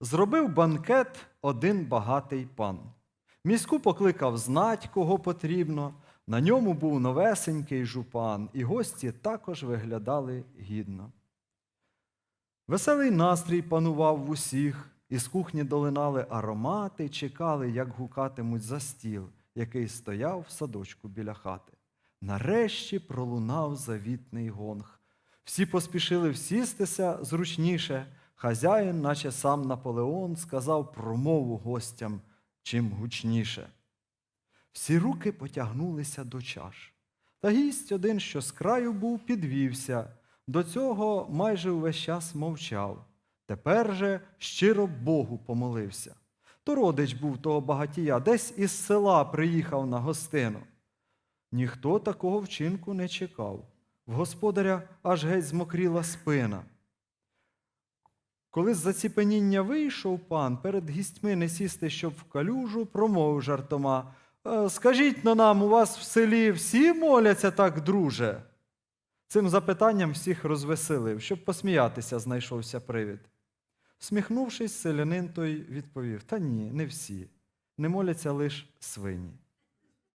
Зробив банкет один багатий пан. Міську покликав знать, кого потрібно. На ньому був новесенький жупан, і гості також виглядали гідно. Веселий настрій панував в усіх, із кухні долинали аромати, чекали, як гукатимуть за стіл, який стояв в садочку біля хати. Нарешті пролунав завітний гонг. Всі поспішили всістися зручніше. Хазяїн, наче сам Наполеон, сказав промову гостям чим гучніше. Всі руки потягнулися до чаш. Та гість один, що з краю був, підвівся. До цього майже увесь час мовчав. Тепер же щиро Богу помолився. То родич був того багатія, десь із села приїхав на гостину. Ніхто такого вчинку не чекав. В господаря аж геть змокріла спина. Коли з заціпеніння вийшов пан, перед гістьми не сісти, щоб в калюжу, промовив жартома. «Е, Скажіть но нам, у вас в селі всі моляться так, друже? Цим запитанням всіх розвеселив, щоб посміятися, знайшовся привід. Сміхнувшись, селянин той відповів: Та ні, не всі. Не моляться лиш свині.